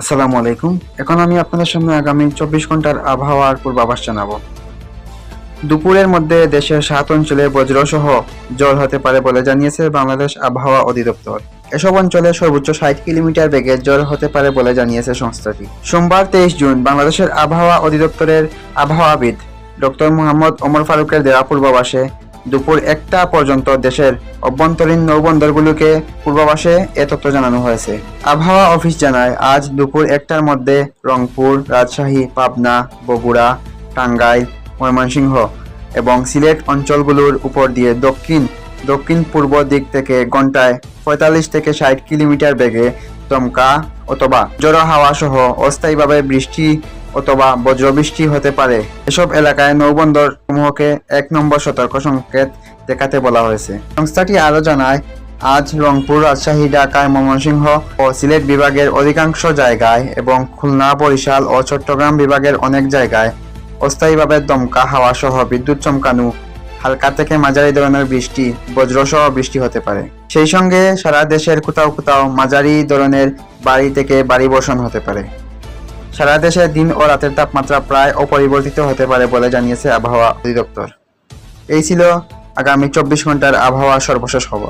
আসসালামু আলাইকুম। এখন আমি আপনাদের সামনে আগামী চব্বিশ ঘণ্টার আবহাওয়ার পূর্বাভাস জানাব। দুপুরের মধ্যে দেশের সাত অঞ্চলে বজ্রসহ ঝড় হতে পারে বলে জানিয়েছে বাংলাদেশ আবহাওয়া অধিদপ্তর। এসব অঞ্চলে সর্বোচ্চ ষাট কিলোমিটার বেগে ঝড় হতে পারে বলে জানিয়েছে সংস্থাটি। সোমবার তেইশ জুন বাংলাদেশের আবহাওয়া অধিদপ্তরের আবহাওয়াবিদ ডক্টর মোহাম্মদ ওমর ফারুকের দেওয়া পূর্বাভাসে দুপুর একটা পর্যন্ত দেশের অভ্যন্তরীণ নৌবন্দরগুলোকে পূর্বাভাসে এ তথ্য জানানো হয়েছে। আবহাওয়া অফিস জানায়, আজ দুপুর একটার মধ্যে রংপুর, রাজশাহী, পাবনা, বগুড়া, টাঙ্গাইল, ময়মনসিংহ এবং সিলেট অঞ্চলগুলোর উপর দিয়ে দক্ষিণ দক্ষিণ পূর্ব দিক থেকে ঘন্টায় পঁয়তাল্লিশ থেকে ষাট কিলোমিটার বেগে দমকা অথবা জড়ো হাওয়া সহ অস্থায়ীভাবে বৃষ্টি অথবা বজ্রবৃষ্টি হতে পারে। এসব এলাকায় নৌবন্দর সমূহকে এক নম্বর সতর্ক সংকেত দেখাতে বলা হয়েছে। সংস্থাটি আরও জানায়, আজ রংপুর রাজশাহী ঢাকায় ময়মনসিংহ ও সিলেট বিভাগের অধিকাংশ জায়গায় এবং খুলনা, বরিশাল ও চট্টগ্রাম বিভাগের অনেক জায়গায় অস্থায়ীভাবে দমকা হাওয়া সহ বিদ্যুৎ চমকানো, হালকা থেকে মাঝারি ধরনের বৃষ্টি, বজ্রসহ বৃষ্টি হতে পারে। সেই সঙ্গে সারা দেশের কোথাও কোথাও মাঝারি ধরনের বাড়ি থেকে বাড়ি বর্ষণ হতে পারে। সারা দেশে দিন ও রাতের তাপমাত্রা প্রায় অপরিবর্তিত হতে পারে বলে জানিয়েছে আবহাওয়া অধিদপ্তর। এই ছিল আগামী চব্বিশ ঘণ্টার আবহাওয়া সর্বশেষ খবর।